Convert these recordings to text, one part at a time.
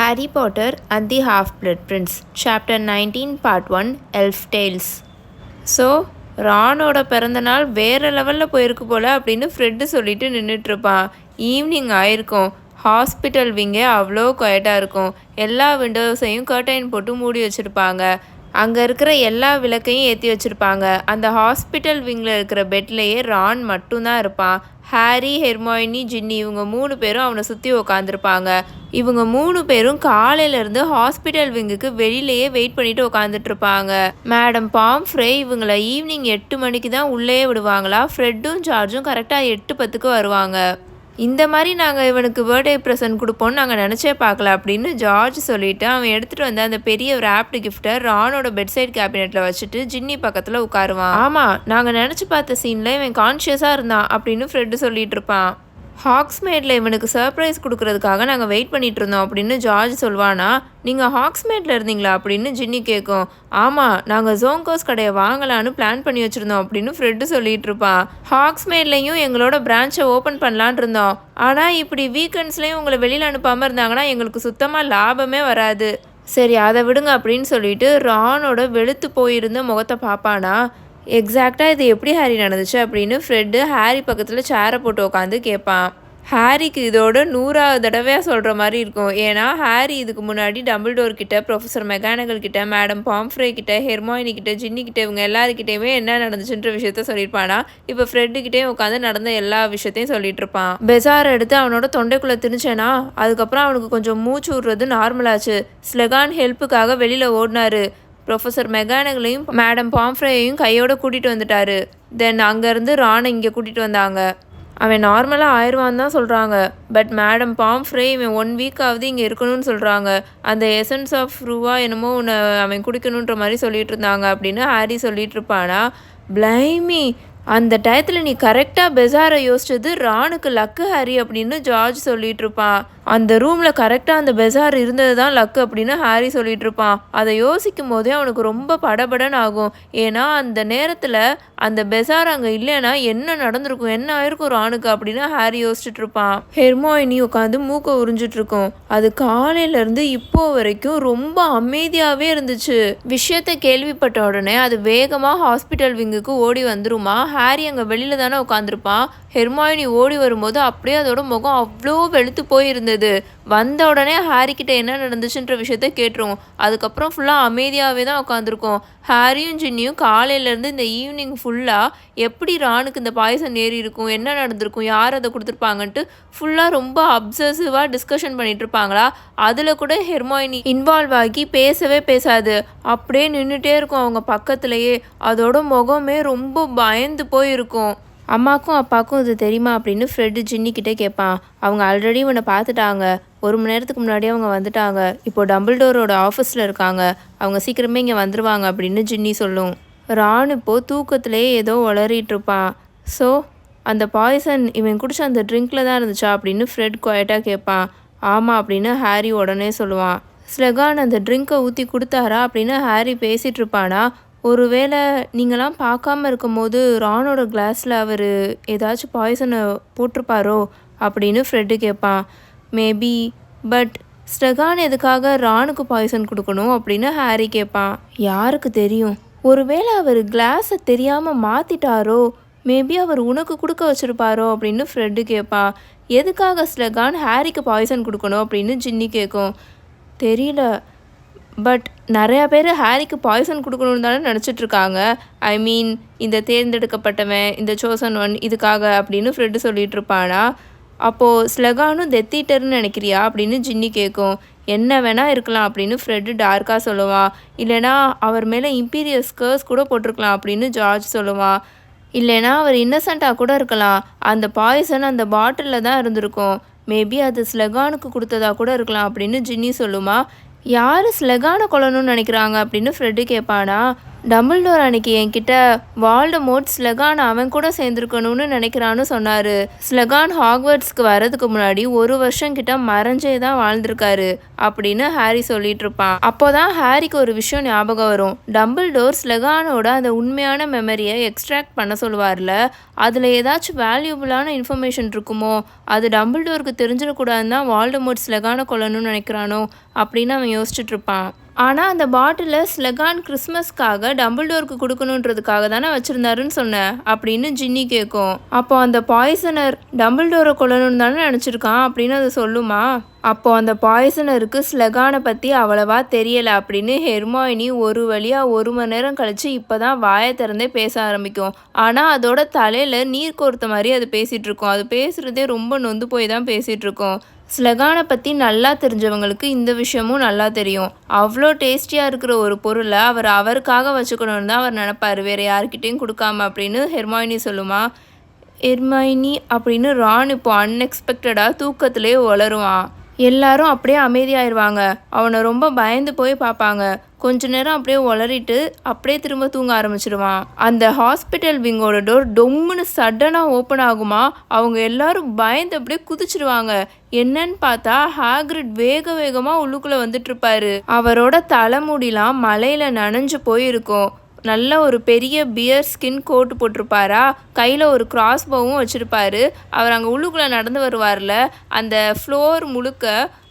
Harry Potter and the Half-Blood Prince, Chapter 19, Part 1 Elf Tales. So ரானோட பிறந்தநாள் வேறு லெவலில் போயிருக்கு போல் அப்படின்னு ஃப்ரெட்டு சொல்லிட்டு நின்றுட்டுருப்பான் ஈவினிங் ஆயிருக்கும். ஹாஸ்பிட்டல் விங்கே அவ்வளோ கொயட்டாக இருக்கும். எல்லா விண்டோஸையும் கர்டைன் போட்டு மூடி வச்சுருப்பாங்க. அங்கே இருக்கிற எல்லா விளக்கையும் ஏற்றி வச்சுருப்பாங்க. அந்த ஹாஸ்பிட்டல் விங்கில் இருக்கிற பெட்லேயே ரான் மட்டும்தான் இருப்பான். ஹாரி ஹெர்மாயினி ஜின்னி இவங்க மூணு பேரும் அவனை சுற்றி உக்காந்துருப்பாங்க. இவங்க மூணு பேரும் காலையிலேருந்து ஹாஸ்பிட்டல் விங்குக்கு வெளியிலேயே வெயிட் பண்ணிட்டு உக்காந்துட்டு இருப்பாங்க மேடம் பாம்ஃப்ரே இவங்கள ஈவினிங் எட்டு மணிக்கு தான் உள்ளே விடுவாங்களா? ஃப்ரெட்டும் ஜார்ஜும் கரெக்டாக எட்டு பத்துக்கு வருவாங்க. இந்த மாதிரி நாங்கள் இவனுக்கு பர்த்டே ப்ரெசன்ட் கொடுப்போம்னு நாங்கள் நினச்சே பார்க்கல அப்படின்னு ஜார்ஜ் சொல்லிட்டு அவன் எடுத்துகிட்டு வந்த அந்த பெரிய ராப்டு கிஃப்ட்டை ரானோட பெட் சைட் கேபினெட்டில் வச்சுட்டு ஜின்னி பக்கத்தில் உட்காருவான். ஆமாம் நாங்கள் நினச்சி பார்த்த சீனில் இவன் கான்ஷியஸாக இருந்தான் அப்படின்னு ஃப்ரெட்டு சொல்லிட்டு இருப்பான். ஹாக்ஸ்மேட்டில் இவனுக்கு சர்ப்ரைஸ் கொடுக்கறதுக்காக நாங்கள் வெயிட் பண்ணிட்டு இருந்தோம் அப்படின்னு ஜார்ஜ் சொல்வானா நீங்கள் ஹாக்ஸ்மேட்டில் இருந்தீங்களா? அப்படின்னு ஜின்னி கேட்கும் ஆமாம் நாங்கள் ஜோங்கோஸ் கடையை வாங்கலான்னு பிளான் பண்ணி வச்சுருந்தோம் அப்படின்னு ஃப்ரெட்டு சொல்லிட்டு இருப்பான் ஹாக்ஸ்மேட்லேயும் எங்களோட பிரான்ச்சை ஓப்பன் பண்ணலான் இருந்தோம். ஆனால் இப்படி வீக்கெண்ட்ஸ்லேயும் உங்களை வெளியில் அனுப்பாமல் இருந்தாங்கன்னா எங்களுக்கு சுத்தமாக லாபமே வராது. சரி அதை விடுங்க அப்படின்னு சொல்லிட்டு ரானோட வெளுத்து போயிருந்த முகத்தை பார்ப்பானா எக்ஸாக்டாக இது எப்படி ஹாரி நடந்துச்சு அப்படின்னு ஃப்ரெட்டு ஹாரி பக்கத்தில் சேரை போட்டு உட்காந்து கேட்பான் ஹாரிக்கு இதோட நூறாவது தடவையாக சொல்கிற மாதிரி இருக்கும். ஏன்னா ஹாரி இதுக்கு முன்னாடி டம்பிள்டோர் கிட்ட ப்ரொஃபஸர் மெக்கானிக்கல் கிட்ட மேடம் பாம்ஃப்ரே கிட்ட ஹெர்மாயினி கிட்ட ஜின்னி கிட்ட இவங்க எல்லாருக்கிட்டையுமே என்ன நடந்துச்சுன்ற விஷயத்த சொல்லியிருப்பானா? இப்போ ஃப்ரெட்டுக்கிட்டேயும் உட்காந்து நடந்த எல்லா விஷயத்தையும் சொல்லிட்டு இருப்பான். பெசார் எடுத்து அவனோட தொண்டைக்குள்ளே திணிச்சேனா? அதுக்கப்புறம் அவனுக்கு கொஞ்சம் மூச்சு விடுறது நார்மலாச்சு ஸ்லெகான் ஹெல்ப்புக்காக வெளியில் ஓடினாரு. ப்ரொஃபஸர் மெகானகளையும் மேடம் பாம்ஃப்ரேயையும் கையோட கூட்டிகிட்டு வந்துட்டாரு. தென் அங்கேருந்து ராணை இங்கே கூட்டிகிட்டு வந்தாங்க. அவன் நார்மலாக ஆயிடுவான்னு தான் சொல்கிறாங்க பட் மேடம் பாம்ஃப்ரே இவன் ஒன் வீக்காவது இங்கே இருக்கணும்னு சொல்கிறாங்க அந்த எசன்ஸ் ஆஃப் ரூவா என்னமோ உன்னை அவன் குடிக்கணுன்ற மாதிரி சொல்லிகிட்டு இருந்தாங்க அப்படின்னு ஹாரி சொல்லிகிட்டு இருப்பானா? பிளைமி அந்த டயத்தில் நீ கரெக்டாக பெசாரை யோசிச்சது ராணுக்கு லக்கு ஹாரி அப்படின்னு ஜார்ஜ் சொல்லிட்டு இருப்பான் அந்த ரூமில் கரெக்டாக அந்த பெசார் இருந்தது தான் லக்கு அப்படின்னு ஹாரி சொல்லிட்டு இருப்பான் அதை யோசிக்கும் போதே அவனுக்கு ரொம்ப படபடன் ஆகும். ஏன்னா அந்த நேரத்தில் அந்த பெசார் அங்கே இல்லைன்னா என்ன நடந்திருக்கும் என்ன ஆயிருக்கும் ராணுக்கு அப்படின்னு ஹாரி யோசிச்சுட்டு இருப்பான் ஹெர்மோயினி உட்காந்து மூக்கை உறிஞ்சிட்டு இருக்கும் அது காலையிலேருந்து இப்போ வரைக்கும் ரொம்ப அமைதியாகவே இருந்துச்சு. விஷயத்தை கேள்விப்பட்ட உடனே அது வேகமாக ஹாஸ்பிட்டல் விங்குக்கு ஓடி வந்துருமா? ஹாரி அங்கே வெளியில் தானே உட்காந்துருப்பான் ஹெர்மாயினி ஓடி வரும்போது அப்படியே அதோட முகம் அவ்வளோ வெளுத்து போயிருந்தது. வந்த உடனே ஹாரி என்ன நடந்துச்சுன்ற விஷயத்த கேட்டுருவோம். அதுக்கப்புறம் ஃபுல்லாக அமைதியாகவே தான் உட்காந்துருக்கோம் ஹாரியும் ஜின்னியும் காலையிலேருந்து இந்த ஈவினிங் ஃபுல்லாக எப்படி ராணுக்கு இந்த பாயசம் ஏறி இருக்கும் என்ன நடந்திருக்கும் யார் அதை கொடுத்துருப்பாங்கன்ட்டு ஃபுல்லாக ரொம்ப அப்சசிவாக டிஸ்கஷன் பண்ணிட்டு இருப்பாங்களா? அதில் கூட ஹெர்மாயினி இன்வால்வ் ஆகி பேசவே பேசாது. அப்படியே நின்றுட்டே இருக்கும் அவங்க பக்கத்துலேயே. அதோட முகமே ரொம்ப பயந்து போயிருக்கும். அம்மாக்கும் அப்பாவுக்கும் இது தெரியுமா அப்படின்னு ஃப்ரெட்டு ஜின்னிக்கிட்டே கேட்பான். அவங்க ஆல்ரெடி உன்னை பார்த்துட்டாங்க. ஒரு மணி நேரத்துக்கு முன்னாடியே அவங்க வந்துட்டாங்க. இப்போ டம்பிள்டோரோட ஆஃபீஸில் இருக்காங்க. அவங்க சீக்கிரமே இங்கே வந்துருவாங்க அப்படின்னு ஜின்னி சொல்லும். ராணு இப்போ தூக்கத்திலே ஏதோ உளறிட்டு இருப்பான். ஸோ அந்த பாய்சன் இவன் குடிச்ச அந்த ட்ரிங்க்கில் தான் இருந்துச்சா? அப்படின்னு ஃப்ரெட் குவாய்ட்டாக கேட்பான். ஆமாம் அப்படின்னு ஹாரி உடனே சொல்லுவான். ஸ்லெகான் அந்த ட்ரிங்க்கை ஊற்றி கொடுத்தாரா? அப்படின்னு ஹாரி பேசிகிட்டு இருப்பானா. ஒருவேளை நீங்களாம் பார்க்காம இருக்கும்போது ரானோட கிளாஸில் அவர் ஏதாச்சும் பாய்சனை போட்டிருப்பாரோ அப்படின்னு ஃப்ரெட்டு கேட்பான் மேபி பட் ஸ்டெகான் எதுக்காக ரானுக்கு பாய்சன் கொடுக்கணும் அப்படின்னு ஹாரி கேட்பான் யாருக்கு தெரியும்? ஒருவேளை அவர் கிளாஸை தெரியாமல் மாற்றிட்டாரோ மேபி அவர் உனக்கு கொடுக்க வச்சுருப்பாரோ அப்படின்னு ஃப்ரெட்டு கேட்பான் எதுக்காக ஸ்லெகான் ஹாரிக்கு பாய்சன் கொடுக்கணும் அப்படின்னு ஜின்னி கேட்கும் தெரியல. பட் நிறையா பேர் ஹாரிக்கு பாய்சன் கொடுக்கணும்னு தானே நினச்சிட்டு இருக்காங்க ஐ மீன் இந்த தேர்ந்தெடுக்கப்பட்டவன் இந்த சோசன் ஒன் இதுக்காக அப்படின்னு ஃப்ரெட்டு சொல்லிட்டு இருப்பானா அப்போது ஸ்லெகானும் தெத்திட்டர்னு நினைக்கிறியா? அப்படின்னு ஜின்னி கேட்கும் என்ன வேணால் இருக்கலாம் அப்படின்னு ஃப்ரெட்டு டார்க்காக சொல்லுவான் இல்லைனா அவர் மேலே இம்பீரியஸ் கர்ஸ் கூட போட்டிருக்கலாம் அப்படின்னு ஜார்ஜ் சொல்லுவான் இல்லைனா அவர் இன்னசென்ட்டாக கூட இருக்கலாம். அந்த பாய்சன் அந்த பாட்டிலில் தான் இருந்திருக்கும். மேபி அது ஸ்லெகானுக்கு கொடுத்ததா கூட இருக்கலாம் அப்படின்னு ஜின்னி சொல்லுமா? யார் ஸ்லெகான கொல்லணும்னு நினைக்கிறாங்க அப்படின்னு ஃப்ரெட்டு கேட்பானா? டம்பிள்டோர் அன்னைக்கு என்கிட்ட வால்டமோட் ஸ்லெகான் அவன் கூட சேர்ந்துருக்கணும்னு நினைக்கிறான்னு சொன்னார். ஸ்லெகான் ஹாக்வர்ட்ஸ்க்கு வரதுக்கு முன்னாடி ஒரு வருஷம் கிட்ட மறைஞ்சே தான் வாழ்ந்திருக்காரு அப்படின்னு ஹாரி சொல்லிட்டு இருப்பான். அப்போதான் ஹாரிக்கு ஒரு விஷயம் ஞாபகம் வரும். டம்பிள்டோர் ஸ்லெகானோட அந்த உண்மையான மெமரியை எக்ஸ்ட்ராக்ட் பண்ண சொல்லுவார்ல அதில் ஏதாச்சும் வேல்யூபிளான இன்ஃபர்மேஷன் இருக்குமோ அது டம்பிள்டோருக்கு தெரிஞ்சிடக்கூடாதுன்னு தான் வால்டமோட் ஸ்லெகானை கொல்லணும்னு நினைக்கிறானோ அப்படின்னு அவன் யோசிச்சுட்டு இருப்பான். ஆனால் அந்த பாட்டிலை ஸ்லெகான் கிறிஸ்மஸ்க்காக டம்பிள்டோருக்கு கொடுக்கணுன்றதுக்காக தானே வச்சுருந்தாருன்னு சொன்னேன் அப்படின்னு ஜின்னி கேட்கும் அப்போ அந்த பாய்சனர் டம்பிள்டோரை கொல்லணும்னு தானே நினச்சிருக்கான் அப்படின்னு அது சொல்லுமா? அப்போ அந்த பாய்சனருக்கு ஸ்லெகானை பற்றி அவ்வளவா தெரியலை அப்படின்னு ஹெர்மாயினி ஒரு வழியாக ஒரு மணி நேரம் கழித்து இப்போ தான் வாயை திறந்தே பேச ஆரம்பிக்கும். ஆனால் அதோட தலையில் நீர் கோர்த்த மாதிரி அது பேசிகிட்ருக்கோம் அது பேசுகிறதே ரொம்ப நொந்து போய் தான் பேசிகிட்ருக்கோம் ஸ்லெகானை பற்றி நல்லா தெரிஞ்சவங்களுக்கு இந்த விஷயமும் நல்லா தெரியும். அவ்வளோ டேஸ்டியாக இருக்கிற ஒரு பொருளை அவர் அவருக்காக வச்சுக்கணும்னு தான் அவர் நினப்பார். வேறு யார்கிட்டேயும் கொடுக்காம அப்படின்னு ஹெர்மாயினி சொல்லுமா? ஹெர்மாயினி அப்படின்னு ரான் இப்போ அன்எக்ஸ்பெக்டடாக தூக்கத்திலே வளருவான் எல்லாரும் அப்படியே அமைதியாயிருவாங்க. அவனை ரொம்ப பயந்து போய் பார்ப்பாங்க. கொஞ்ச நேரம் அப்படியே உளறிட்டு அப்படியே திரும்ப தூங்க ஆரம்பிச்சிடுவான். அந்த ஹாஸ்பிட்டல் விங்கோட டோர் டொம்முன்னு சடனாக ஓப்பன் ஆகுமா? அவங்க எல்லாரும் பயந்து அப்படியே குதிச்சிடுவாங்க. என்னன்னு பார்த்தா ஹாக்ரிட் வேக வேகமாக உள்ளுக்குள்ளே வந்துட்டு இருப்பாரு அவரோட தலைமுடிலாம் மலையில் நனைஞ்சு போயிருக்கும். நல்ல ஒரு பெரிய பியர் ஸ்கின் கோட் போட்டிருப்பாரா? கையில் ஒரு கிராஸ் பவும் வச்சுருப்பாரு. அவர் அங்கே உள்ளுக்குள்ளே நடந்து வருவார்ல அந்த ஃப்ளோர் முழுக்க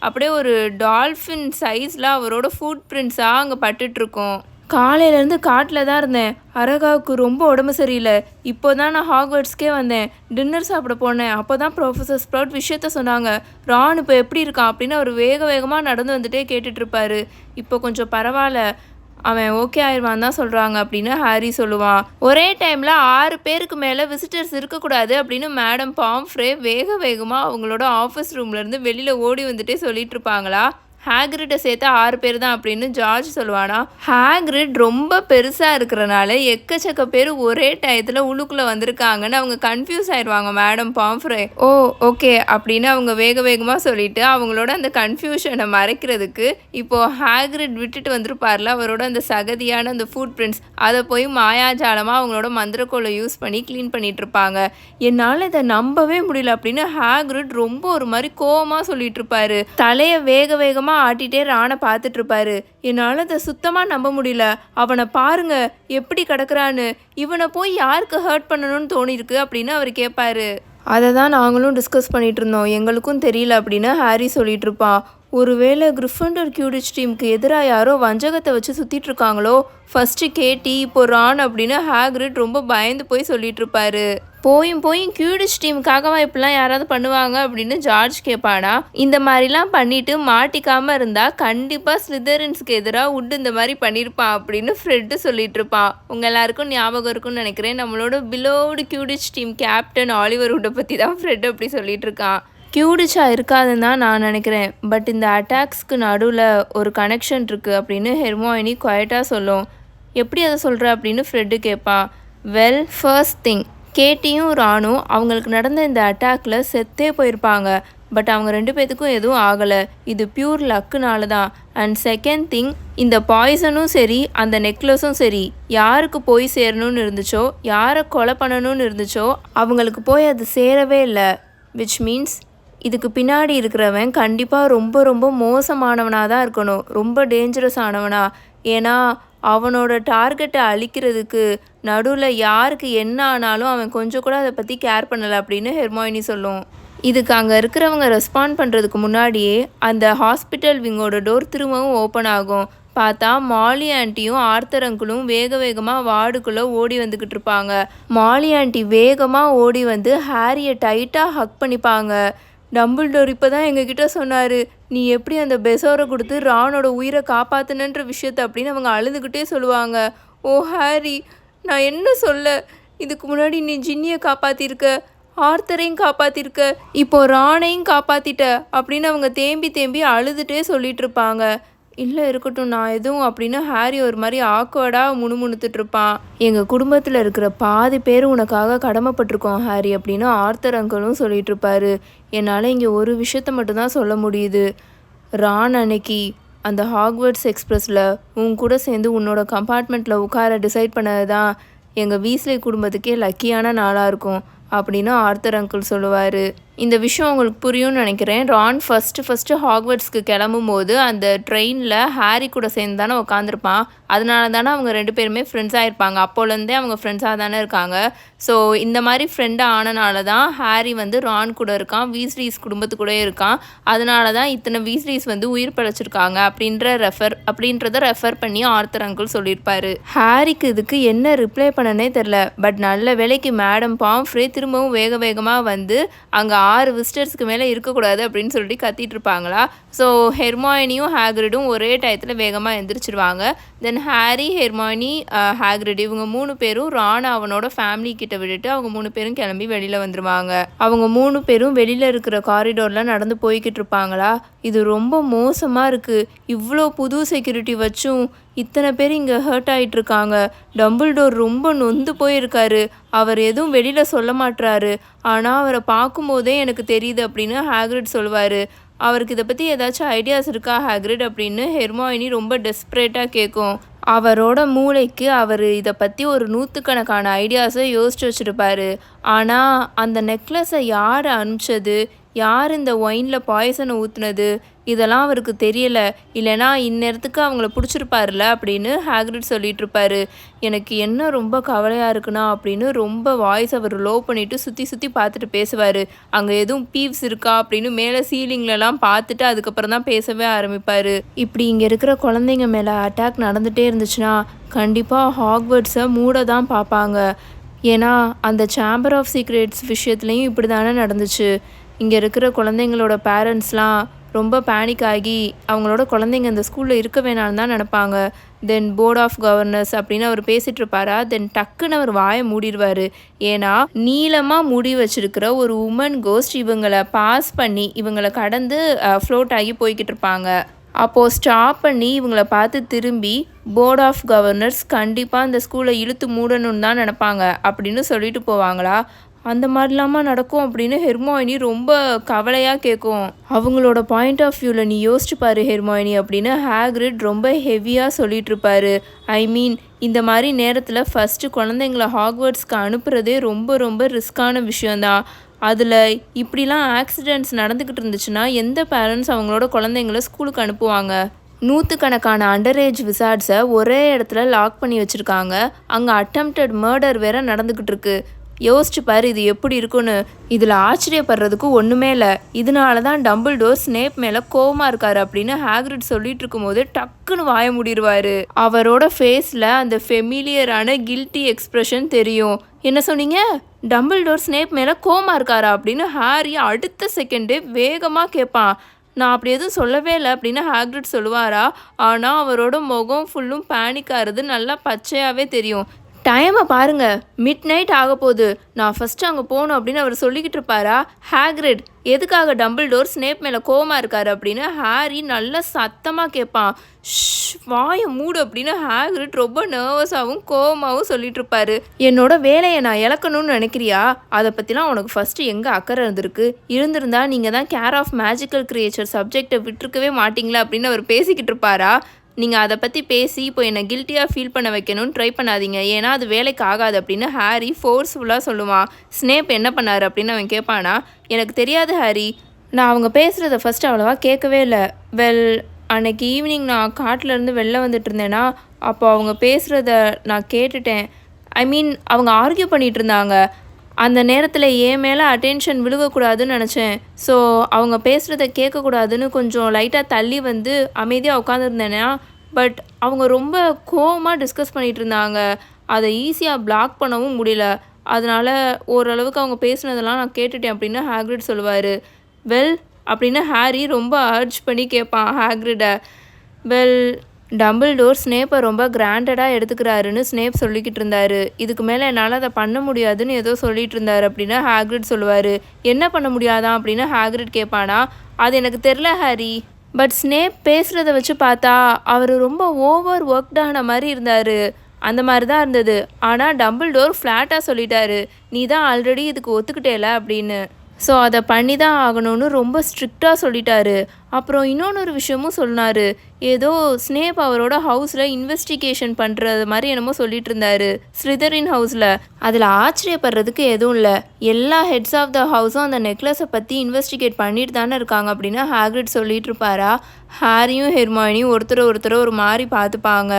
அப்படியே ஒரு டால்ஃபின் சைஸில் அவரோட ஃபுட் பிரிண்ட்ஸாக அங்கே பட்டுட்ருக்கோம் காலையிலேருந்து காட்டில் தான் இருந்தேன். அரகாவுக்கு ரொம்ப உடம்பு சரியில்லை. இப்போ தான் நான் ஹாக்வர்ட்ஸ்க்கே வந்தேன். டின்னர் சாப்பிட போனேன். அப்போ தான் ப்ரொஃபஸர் ஸ்ப்ரவுட் விஷயத்த சொன்னாங்க. ரான் இப்போ எப்படி இருக்கான்? அப்படின்னு அவர் வேக வேகமாக நடந்து வந்துட்டே கேட்டுட்ருப்பாரு இப்போ கொஞ்சம் பரவாயில்ல. அவன் ஓகே ஆயிடுவான் தான் சொல்கிறாங்க அப்படின்னு ஹாரி சொல்லுவான் ஒரே டைமில் ஆறு பேருக்கு மேலே விசிட்டர்ஸ் இருக்கக்கூடாது அப்படின்னு மேடம் பாம்ஃப்ரே வேக வேகமாக அவங்களோட ஆஃபீஸ் ரூம்லேருந்து வெளியில் ஓடி வந்துட்டே சொல்லிட்டு இருப்பாங்களா? ஹேக்ரிட்டை சேர்த்து ஆறு பேர் தான் அப்படின்னு ஜார்ஜ் சொல்லுவானா. ஹேக்ரிட் ரொம்ப பெருசாக இருக்கிறனால எக்கச்சக்க பேர் ஒரே டயத்தில் உள்ளுக்குள்ளே வந்திருக்காங்கன்னு அவங்க கன்ஃபியூஸ் ஆயிடுவாங்க மேடம் பாம்ஃப்ரே ஓ ஓகே அப்படின்னு அவங்க வேக வேகமாக சொல்லிட்டு அவங்களோட அந்த கன்ஃபியூஷனை மறைக்கிறதுக்கு இப்போது ஹேக்ரிட் விட்டுட்டு வந்திருப்பார்ல அவரோட அந்த சகதியான அந்த ஃபுட் பிரிண்ட்ஸ் அதை போய் மாயாஜாலமாக அவங்களோட மந்திரக்கோளை யூஸ் பண்ணி க்ளீன் பண்ணிகிட்ருப்பாங்க இருப்பாங்க. என்னால் இதை நம்பவே முடியல அப்படின்னு ஹேக்ரிட் ரொம்ப ஒரு மாதிரி கோவமாக சொல்லிட்டு இருப்பாரு. தலையை வேக வேகமாக ஆட்டிகிட்டே ராணை பார்த்துட்டு இருப்பாரு என்னால் அதை சுத்தமாக நம்ப முடியல. அவனை பாருங்க எப்படி கிடக்குறான்னு. இவனை போய் யாருக்கு ஹர்ட் பண்ணணும்னு தோணிருக்கு அப்படின்னு அவர் கேட்பாரு அதை தான் நாங்களும் டிஸ்கஸ் பண்ணிட்டு இருந்தோம். எங்களுக்கும் தெரியல அப்படின்னு ஹாரி சொல்லிட்டு இருப்பான். ஒருவேளை கிரிஃபண்டர் கியூடிச் டீமுக்கு எதிராக யாரோ வஞ்சகத்தை வச்சு சுற்றிட்டு இருக்காங்களோ? ஃபஸ்ட்டு கேட்டி இப்போ ரான் அப்படின்னு ஹேக்ரிட் ரொம்ப பயந்து போய் சொல்லிட்டு இருப்பாரு. போயும் போயும் கியூடிச் டீமுக்காகவா இப்படிலாம் யாராவது பண்ணுவாங்க அப்படின்னு ஜார்ஜ் கேட்பானா இந்த மாதிரிலாம் பண்ணிட்டு மாட்டிக்காம இருந்தா கண்டிப்பா ஸ்லிதரன்ஸ்க்கு எதிராக உட் இந்த மாதிரி பண்ணியிருப்பான் அப்படின்னு ஃப்ரெட்டு சொல்லிட்டு இருப்பான் உங்க எல்லாருக்கும் ஞாபகம் இருக்கும்னு நினைக்கிறேன். நம்மளோட பிலோடு கியூடிச் டீம் கேப்டன் ஆலிவர் உட்டை பற்றி தான் ஃப்ரெட் அப்படி சொல்லிட்டு இருக்கான். கியூடிச்சா இருக்காதுன்னு தான் நான் நினைக்கிறேன். பட் இந்த அட்டாக்ஸ்க்கு நடுவில் ஒரு கனெக்ஷன் இருக்குது அப்படின்னு ஹெர்மோயினி குவைட்டாக சொல்லும். எப்படி அதை சொல்கிற அப்படின்னு ஃப்ரெட்டு கேட்பான் வெல் ஃபர்ஸ்ட் திங் கேட்டியும் ராணும் அவங்களுக்கு நடந்த இந்த அட்டாக்ல செத்தே போயிருப்பாங்க. பட் அவங்க ரெண்டு பேத்துக்கும் எதுவும் ஆகலை. இது பியூர் லக்குனால தான். அண்ட் செகண்ட் திங் இந்த பாய்சனும் சரி அந்த நெக்லஸும் சரி யாருக்கு போய் சேரணும்னு இருந்துச்சோ யாரை கொலை பண்ணணும்னு இருந்துச்சோ அவங்களுக்கு போய் அது சேரவே இல்லை. விச் மீன்ஸ் இதுக்கு பின்னாடி இருக்கிறவன் கண்டிப்பாக ரொம்ப ரொம்ப மோசமானவனாக தான் இருக்கணும். ரொம்ப டேஞ்சரஸ் ஆனவனா. ஏன்னா அவனோட டார்கெட்டை அழிக்கிறதுக்கு நடுவில் யாருக்கு என்ன ஆனாலும் அவன் கொஞ்சம் கூட அதை பற்றி கேர் பண்ணலை அப்படின்னு ஹெர்மாயினி சொல்லும். இதுக்கு அங்கே இருக்கிறவங்க ரெஸ்பாண்ட் பண்ணுறதுக்கு முன்னாடியே அந்த ஹாஸ்பிட்டல் விங்கோட டோர் திரும்பவும் ஓப்பன் ஆகும். பார்த்தா மாலி ஆண்டியும் ஆர்த்தர் அங்கிளும் வேக வேகமாக வார்டுக்குள்ளே ஓடி வந்துக்கிட்டு இருப்பாங்க. மாலி ஆண்டி வேகமாக ஓடி வந்து ஹாரியை டைட்டாக ஹக் பண்ணிப்பாங்க. டம்பிள்டோர் இப்போ தான் எங்ககிட்ட சொன்னார் நீ எப்படி அந்த பெசோரை கொடுத்து ராணோட உயிரை காப்பாத்துனன்ற விஷயத்த அப்படின்னு அவங்க அழுதுகிட்டே சொல்லுவாங்க. ஓ ஹாரி நான் என்ன சொல்ல? இதுக்கு முன்னாடி நீ ஜின்னியை காப்பாற்றிருக்க ஆர்த்தரையும் காப்பாற்றிருக்க இப்போ ராணையும் காப்பாற்றிட்ட அப்படின்னு அவங்க தேம்பி தேம்பி அழுதுட்டே சொல்லிட்டு இருப்பாங்க. இல்லை இருக்கட்டும் நான் எதுவும் அப்படின்னு ஹாரி ஒரு மாதிரி ஆக்வர்டாக முணுமுணுத்துட்டு இருப்பான் எங்கள் குடும்பத்தில் இருக்கிற பாதி பேர் உனக்காக கடமைப்பட்டிருக்கோம் ஹாரி அப்படின்னு ஆர்த்தர் அங்கிளும் சொல்லிட்டு இருப்பாரு என்னால் இங்கே ஒரு விஷயத்த மட்டும்தான் சொல்ல முடியுது. ரான் அன்னைக்கு அந்த ஹாக்வர்ட்ஸ் எக்ஸ்ப்ரெஸில் உன் கூட சேர்ந்து உன்னோட கம்பார்ட்மெண்ட்டில் உட்கார டிசைட் பண்ணது தான் எங்கள் வீஸ்லி குடும்பத்துக்கே லக்கியான நாளாக இருக்கும் அப்படின்னு ஆர்த்தர் அங்கிள் சொல்லுவார். இந்த விஷயம் உங்களுக்கு புரியும்னு நினைக்கிறேன். ரான் ஃபஸ்ட்டு ஃபஸ்ட்டு ஹாக்வர்ட்ஸ்க்கு கிளம்பும் போது அந்த ட்ரெயினில் ஹாரி கூட சேர்ந்து தானே உட்காந்துருப்பான் அதனால தானே அவங்க ரெண்டு பேருமே ஃப்ரெண்ட்ஸாக இருப்பாங்க. அப்போலேருந்தே அவங்க ஃப்ரெண்ட்ஸாக தானே இருக்காங்க. ஸோ இந்த மாதிரி ஃப்ரெண்டாக ஆனனால தான் ஹாரி வந்து ரான் கூட இருக்கான். வீஸ்ரீஸ் குடும்பத்து கூட இருக்கான். அதனால தான் இத்தனை வீஸ்ரீஸ் வந்து உயிர் பழச்சிருக்காங்க அப்படின்ற ரெஃபர் அப்படின்றத ரெஃபர் பண்ணி ஆர்த்தர் அங்கிள் சொல்லியிருப்பாரு. ஹாரிக்கு இதுக்கு என்ன ரிப்ளை பண்ணனே தெரில பட் நல்ல வேலைக்கு மேடம் பாம்ஃப்ரே திரும்பவும் வேக வேகமாக வந்து அங்கே ஆறு விசிட்டர்ஸ்க்கு மேலே இருக்கக்கூடாது அப்படின்னு சொல்லிட்டு கத்திட்டு இருப்பாங்களா? ஸோ ஹெர்மாயினியும் ஹேக்ரிடும் ஒரே டயத்தில் வேகமாக எந்திரிச்சிருவாங்க. தென் ஹாரி ஹெர்மாயினி ஹேக்ரிட் இவங்க மூணு பேரும் ராணா அவனோட ஃபேமிலி கிட்ட விட்டுட்டு அவங்க மூணு பேரும் கிளம்பி வெளியில் வந்துருவாங்க. அவங்க மூணு பேரும் வெளியில் இருக்கிற காரிடோரில் நடந்து போய்கிட்டு இருப்பாங்களா? இது ரொம்ப மோசமாக இருக்குது இவ்வளோ புது செக்யூரிட்டி வச்சும் இத்தனை பேர் இங்கே ஹர்ட் ஆயிட்டு இருக்காங்க டம்பிள்டோர் ரொம்ப நொந்து போயிருக்காரு. அவர் எதுவும் வெளியில் சொல்ல மாட்றாரு. ஆனால் அவரை பார்க்கும்போதே எனக்கு தெரியுது அப்படின்னு ஹேக்ரிட் சொல்லுவார் அவருக்கு இதை பற்றி ஏதாச்சும் ஐடியாஸ் இருக்கா ஹேக்ரிட் அப்படின்னு? ஹெர்மாயினி ரொம்ப டெஸ்பரேட்டாக கேட்கும் அவரோட மூளைக்கு அவர் இதை பற்றி ஒரு நூற்றுக்கணக்கான ஐடியாஸை யோசிச்சு வச்சுருப்பாரு. ஆனால் அந்த நெக்லஸை யார் அனுப்பிச்சது? யார் இந்த ஒயினில் பாய்சனை ஊற்றுனது இதெல்லாம் அவருக்கு தெரியல. இல்லைனா இந்நேரத்துக்கு அவங்கள பிடிச்சிருப்பாருல அப்படின்னு ஹேக்ரிட் சொல்லிட்டு இருப்பாரு எனக்கு என்ன ரொம்ப கவலையாக இருக்குன்னா அப்படின்னு ரொம்ப வாய்ஸ் அவர் லோ பண்ணிவிட்டு சுற்றி சுற்றி பார்த்துட்டு பேசுவார். அங்கே எதுவும் பீவ்ஸ் இருக்கா அப்படின்னு மேலே சீலிங்லலாம் பார்த்துட்டு அதுக்கப்புறம் தான் பேசவே ஆரம்பிப்பார். இப்படி இங்கே இருக்கிற குழந்தைங்க மேலே அட்டாக் நடந்துகிட்டே இருந்துச்சுன்னா கண்டிப்பாக ஹாக்வர்ட்ஸை மூட தான் பார்ப்பாங்க. ஏன்னா அந்த சேம்பர் ஆஃப் சீக்ரெட்ஸ் விஷயத்துலேயும் இப்படி தானே நடந்துச்சு. இங்கே இருக்கிற குழந்தைங்களோட பேரண்ட்ஸ்லாம் ரொம்ப பேனிக் ஆகி அவங்களோட குழந்தைங்க அந்த ஸ்கூலில் இருக்க வேணாம்னு தான் நினப்பாங்க. தென் போர்ட் ஆஃப் கவர்னர்ஸ் அப்படின்னு அவர் பேசிகிட்டு இருப்பாரா? தென் டக்குன்னு அவர் வாயை மூடிடுவார். ஏன்னா நீளமாக மூடி வச்சிருக்கிற ஒரு உமன் கோஸ்ட் இவங்களை பாஸ் பண்ணி இவங்களை கடந்து ஃப்ளோட் ஆகி போய்கிட்டு இருப்பாங்க. அப்போது ஸ்டாப் பண்ணி இவங்கள பார்த்து திரும்பி போர்ட் ஆஃப் கவர்னர்ஸ் கண்டிப்பாக அந்த ஸ்கூலை இழுத்து மூடணும்னு தான் நினப்பாங்க. அப்படின்னு சொல்லிட்டு போவாங்களா? அந்த மாதிரிலாமா நடக்கும் அப்படின்னு ஹெர்மாயினி ரொம்ப கவலையாக கேட்கும் அவங்களோட பாயிண்ட் ஆஃப் வியூவில் நீ யோசிச்சு பாரு ஹெர்மாயினி அப்படின்னு ஹேக்ரிட் ரொம்ப ஹெவியாக சொல்லிட்டு இருப்பாரு ஐ மீன் இந்த மாதிரி நேரத்தில் ஃபஸ்ட்டு குழந்தைங்கள ஹாக்வர்ட்ஸ்க்கு அனுப்புகிறதே ரொம்ப ரொம்ப ரிஸ்க்கான விஷயந்தான் அதில் இப்படிலாம் ஆக்சிடெண்ட்ஸ் நடந்துக்கிட்டு இருந்துச்சுன்னா எந்த பேரண்ட்ஸ் அவங்களோட குழந்தைங்கள ஸ்கூலுக்கு அனுப்புவாங்க? நூற்றுக்கணக்கான அண்டர் ஏஜ் விசார்ட்ஸை ஒரே இடத்துல லாக் பண்ணி வச்சுருக்காங்க. அங்கே அட்டம்ப்டட் மர்டர் வேற நடந்துக்கிட்டு இருக்குது யோசிச்சு பாரு இது எப்படி இருக்குன்னு. இதில் ஆச்சரியப்படுறதுக்கு ஒன்றுமே இல்லை. இதனால தான் டம்பிள் டோர் ஸ்னேப் மேலே கோவமாக இருக்காரு அப்படின்னு ஹேக்ரிட் சொல்லிட்டு இருக்கும்போது டக்குன்னு வாய முடிடுவார் அவரோட ஃபேஸில் அந்த ஃபெமிலியரான கில்ட்டி எக்ஸ்ப்ரெஷன் தெரியும். என்ன சொன்னீங்க? டம்பிள் டோர் ஸ்னேப் மேலே கோமா இருக்காரா அப்படின்னு ஹாரி அடுத்த செகண்டே வேகமாக கேட்பான் நான் அப்படி எதுவும் சொல்லவே இல்லை அப்படின்னு ஹேக்ரிட் சொல்லுவாரா? ஆனால் அவரோட முகம் ஃபுல்லும் பேனிக் ஆகிறது நல்லா பச்சையாகவே தெரியும். டைமை பாருங்க. மிட் நைட் ஆக போகுது நான் ஃபஸ்ட்டு அங்கே போகணும் அப்படின்னு அவர் சொல்லிக்கிட்டு இருப்பாரா? ஹேக்ரிட் எதுக்காக டபுள் டோர் ஸ்னேப் மேலே கோவமாக இருக்கார் அப்படின்னு ஹாரி நல்லா சத்தமாக கேட்பான். ஷ் வாயை மூடு அப்படின்னு ஹேக்ரிட் ரொம்ப நர்வஸாகவும் கோவமாகவும் சொல்லிட்டு இருப்பாரு. என்னோட வேலையை நான் இழக்கணும்னு நினைக்கிறியா? அதை பற்றிலாம் உனக்கு ஃபஸ்ட்டு எங்கே அக்கறை இருந்திருக்கு? இருந்திருந்தா நீங்கள் தான் கேர் ஆஃப் மேஜிக்கல் கிரியேச்சர் சப்ஜெக்டை விட்டுருக்கவே மாட்டிங்களா? அப்படின்னு அவர் பேசிக்கிட்டு இருப்பாரா? நீங்கள் அதை பற்றி பேசி இப்போ என்னை கில்ட்டியாக ஃபீல் பண்ண வைக்கணும்னு ட்ரை பண்ணாதீங்க. ஏன்னா அது வேலைக்கு ஆகாது அப்படின்னு ஹாரி ஃபோர்ஸ்ஃபுல்லாக சொல்லுவான் ஸ்னேப் என்ன பண்ணார் அப்படின்னு அவன் கேட்பானா எனக்கு தெரியாது ஹாரி. நான் அவங்க பேசுகிறத ஃபஸ்ட்டு அவ்வளோவா கேட்கவே இல்லை. வெல் அன்னைக்கு ஈவினிங் நான் காட்டிலேருந்து வெளில வந்துட்டு இருந்தேன்னா அப்போ அவங்க பேசுகிறத நான் கேட்டுட்டேன். ஐ மீன் அவங்க ஆர்கியூ பண்ணிகிட்டு இருந்தாங்க. அந்த நேரத்தில் என் மேலே அட்டென்ஷன் விழுகக்கூடாதுன்னு நினச்சேன். ஸோ அவங்க பேசுகிறத கேட்கக்கூடாதுன்னு கொஞ்சம் லைட்டாக தள்ளி வந்து அமைதியாக உட்காந்துருந்தேன்னா பட் அவங்க ரொம்ப கோவமாக டிஸ்கஸ் பண்ணிகிட்டு இருந்தாங்க. அதை ஈஸியாக பிளாக் பண்ணவும் முடியல. அதனால் ஓரளவுக்கு அவங்க பேசுனதெல்லாம் நான் கேட்டுட்டேன் அப்படின்னு ஹேக்ரிட் சொல்லுவார். வெல் அப்படின்னு ஹாரி ரொம்ப அர்ஜ் பண்ணி கேட்பான் ஹேக்ரிடை. வெல் டபுள் டோர் ஸ்னேப்பை ரொம்ப கிராண்டடாக எடுத்துக்கிறாருன்னு ஸ்னேப் சொல்லிக்கிட்டு இருந்தார். இதுக்கு மேலே என்னால் அதை பண்ண முடியாதுன்னு ஏதோ சொல்லிட்டு இருந்தார் அப்படின்னு ஹேக்ரிட் சொல்லுவார். என்ன பண்ண முடியாதான் அப்படின்னு ஹேக்ரிட் கேட்பானா அது எனக்கு தெரில ஹாரி. பட் ஸ்னேப் பேசுகிறத வச்சு பார்த்தா அவர் ரொம்ப ஓவர் ஒர்க்டான மாதிரி இருந்தார். அந்த மாதிரி தான் இருந்தது. ஆனால் டபுள் டோர் ஃப்ளாட்டாக சொல்லிட்டாரு. நீ தான் ஆல்ரெடி இதுக்கு ஒத்துக்கிட்டேல? அப்படின்னு. ஸோ அதை பண்ணி தான் ஆகணும்னு ரொம்ப ஸ்ட்ரிக்டாக சொல்லிட்டாரு. அப்புறம் இன்னொன்று ஒரு விஷயமும் சொன்னார். ஏதோ ஸ்னேப் அவரோட ஹவுஸில் இன்வெஸ்டிகேஷன் பண்ணுறது மாதிரி என்னமோ சொல்லிட்டு இருந்தாரு. ஸ்ரிதரின் ஹவுஸில் அதில் ஆச்சரியப்படுறதுக்கு எதுவும் இல்லை. எல்லா ஹெட்ஸ் ஆஃப் த ஹவுஸும் அந்த நெக்லஸை பற்றி இன்வெஸ்டிகேட் பண்ணிட்டு தானே இருக்காங்க அப்படின்னு ஹேக்ரிட் சொல்லிட்டு இருப்பாரா? ஹாரியும் ஹெர்மாயினியும் ஒருத்தர் ஒருத்தர் ஒரு மாதிரி பார்த்துப்பாங்க.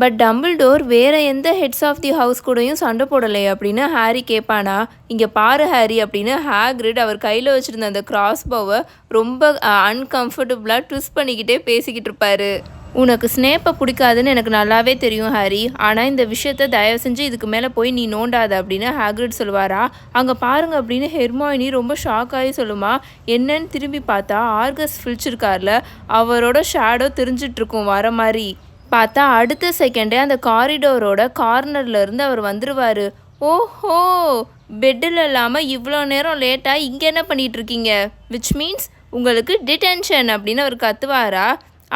பட் டம்பிள்டோர் வேற எந்த ஹெட்ஸ் ஆஃப் தி ஹவுஸ் கூடயும் சண்டை போடலை அப்படின்னு ஹாரி கேட்பானா? இங்கே பாரு ஹாரி அப்படின்னு ஹேக்ரிட் அவர் கையில் வச்சுருந்த அந்த கிராஸ் பவை ரொம்ப அன்கம்ஃபர்டபுளாக ட்விஸ்ட் பண்ணிக்கிட்டே பேசிக்கிட்டு இருப்பாரு. உனக்கு ஸ்னேப்பை பிடிக்காதுன்னு எனக்கு நல்லாவே தெரியும் ஹாரி ஆனால் இந்த விஷயத்த தயவு செஞ்சு இதுக்கு மேலே போய் நீ நோண்டாத அப்படின்னு ஹேக்ரிட் சொல்லுவாரா? அங்கே பாருங்க அப்படின்னு ஹெர்மாயினி ரொம்ப ஷாக் ஆகி சொல்லுமா? என்னன்னு திரும்பி பார்த்தா ஆர்கஸ் ஃபில்ச்சிருக்கார்ல அவரோட ஷேடோ தெரிஞ்சிட்ருக்கும் வர மாதிரி. பார்த்தா அடுத்த செகண்டே அந்த காரிடோரோட கார்னர்லேருந்து அவர் வந்துடுவார் ஓஹோ! பெட்டில் இல்லாமல் இவ்வளோ நேரம் லேட்டாக இங்கே என்ன பண்ணிகிட்ருக்கீங்க விச் மீன்ஸ் உங்களுக்கு டிடென்ஷன் அப்படின்னு அவர் கத்துவாரா?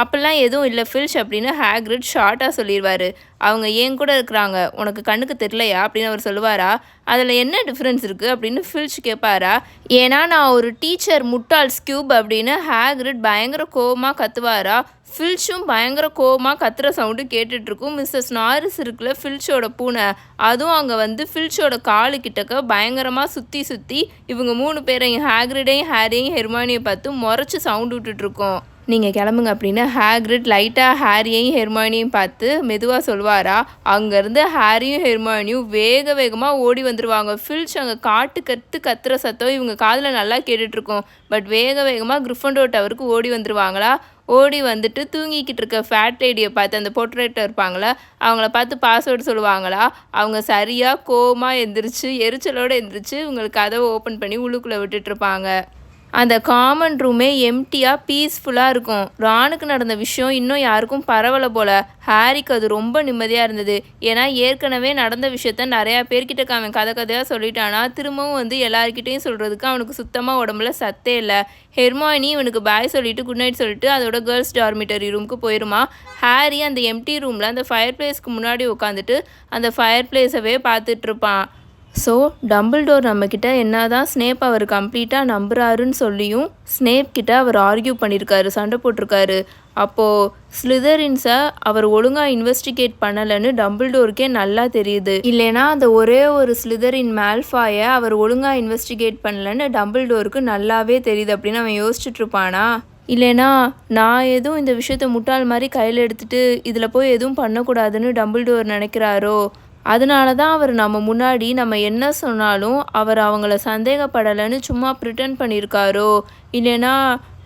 அப்போல்லாம் எதுவும் இல்லை. ஃபில்ஷ் அப்படின்னு ஹேக்ரிட் ஷார்ட்டாக சொல்லிடுவார் அவங்க ஏன் கூட இருக்கிறாங்க? உனக்கு கண்ணுக்கு தெரிலையா அப்படின்னு அவர் சொல்லுவாரா? அதில் என்ன டிஃப்ரென்ஸ் இருக்குது அப்படின்னு ஃபில்ஷ் கேட்பாரா ஏன்னா நான் ஒரு டீச்சர் முட்டாள் ஸ்கியூப் அப்படின்னு ஹேக்ரிட் பயங்கர கோவமாக கத்துவாரா? ஃபில்ஷும் பயங்கர கோவமாக கத்துற சவுண்டு கேட்டுட்ருக்கும். மிஸ்ஸஸ் நாரிஸ் இருக்குல்ல ஃபில்ஷோட பூனை. அதுவும் அங்கே வந்து ஃபில்ஷோட காலு கிட்டக்க பயங்கரமாக சுற்றி சுற்றி இவங்க மூணு பேரையும் ஹேக்ரிடையும் ஹேரியும் ஹெர்மானியை பார்த்து முறைச்சி சவுண்டு விட்டுட்ருக்கோம். நீங்கள் கிளம்புங்க அப்படின்னு ஹேக்ரிட் லைட்டாக ஹேரியையும் ஹெர்மானியும் பார்த்து மெதுவாக சொல்வாரா? அங்கேருந்து ஹேரியும் ஹெர்மானியும் வேக வேகமாக ஓடி வந்துடுவாங்க ஃபில்ச் அங்கே காட்டு கற்று கத்துற சத்தம் இவங்க காதில் நல்லா கேட்டுட்ருக்கோம். பட் வேக வேகமாக கிரிஃபண்டோ டவருக்கு ஓடி வந்துடுவாங்களா ஓடி வந்துட்டு தூங்கிக்கிட்டு இருக்க ஃபேட் லேடியை பார்த்து அந்த போர்ட்ரேட்டை இருப்பாங்களா அவங்கள பார்த்து பாஸ்வேர்டு சொல்லுவாங்களா? அவங்க சரியாக கோவமாக எந்திரிச்சு எரிச்சலோடு எந்திரிச்சு இவங்களுக்கு கதவை ஓப்பன் பண்ணி உள்ளுக்குள்ளே விட்டுட்ருப்பாங்க. அந்த காமன் ரூமே எம்டியாக பீஸ்ஃபுல்லாக இருக்கும். ராணுக்கு நடந்த விஷயம் இன்னும் யாருக்கும் பரவலை போல். ஹாரிக்கு அது ரொம்ப நிம்மதியாக இருந்தது. ஏன்னா ஏற்கனவே நடந்த விஷயத்த நிறையா பேர்கிட்ட அவன் கதை கதையாக சொல்லிட்டானா திரும்பவும் வந்து எல்லார்கிட்டையும் சொல்கிறதுக்கு அவனுக்கு சுத்தமாக உடம்புல சத்தே இல்லை. ஹெர்மாயினி இவனுக்கு பாய் சொல்லிட்டு குட் நைட் சொல்லிட்டு அதோட கேர்ள்ஸ் டார்மிட்டரி ரூமுக்கு போயிருமா. ஹாரி அந்த எம்டி ரூமில் அந்த ஃபயர் பிளேஸ்க்கு முன்னாடி உட்காந்துட்டு அந்த ஃபயர் பிளேஸவே பார்த்துட்ருப்பான் ஸோ டம்பிள்டோர் நம்மக்கிட்ட என்ன தான் ஸ்னேப் அவர் கம்ப்ளீட்டாக நம்புகிறாருன்னு சொல்லியும் ஸ்னேப் கிட்ட அவர் ஆர்கியூ பண்ணியிருக்காரு சண்டை போட்டிருக்காரு. அப்போது ஸ்லிதரின்ஸை அவர் ஒழுங்காக இன்வெஸ்டிகேட் பண்ணலைன்னு டம்பிள்டோருக்கே நல்லா தெரியுது. இல்லைனா அந்த ஒரே ஒரு ஸ்லிதரின் மேல்ஃபாயை அவர் ஒழுங்காக இன்வெஸ்டிகேட் பண்ணலன்னு டம்பிள்டோருக்கு நல்லாவே தெரியுது அப்படின்னு அவன் யோசிச்சுட்டு இருப்பானா? இல்லைனா நான் எதுவும் இந்த விஷயத்த முட்டாள் மாதிரி கையில் எடுத்துட்டு இதில் போய் எதுவும் பண்ணக்கூடாதுன்னு டம்பிள்டோர் நினைக்கிறாரோ? அதனால தான் அவர் நம்ம முன்னாடி நம்ம என்ன சொன்னாலும் அவர் அவங்கள சந்தேகப்படலைன்னு சும்மா ப்ரிட்டன் பண்ணியிருக்காரோ? இல்லைனா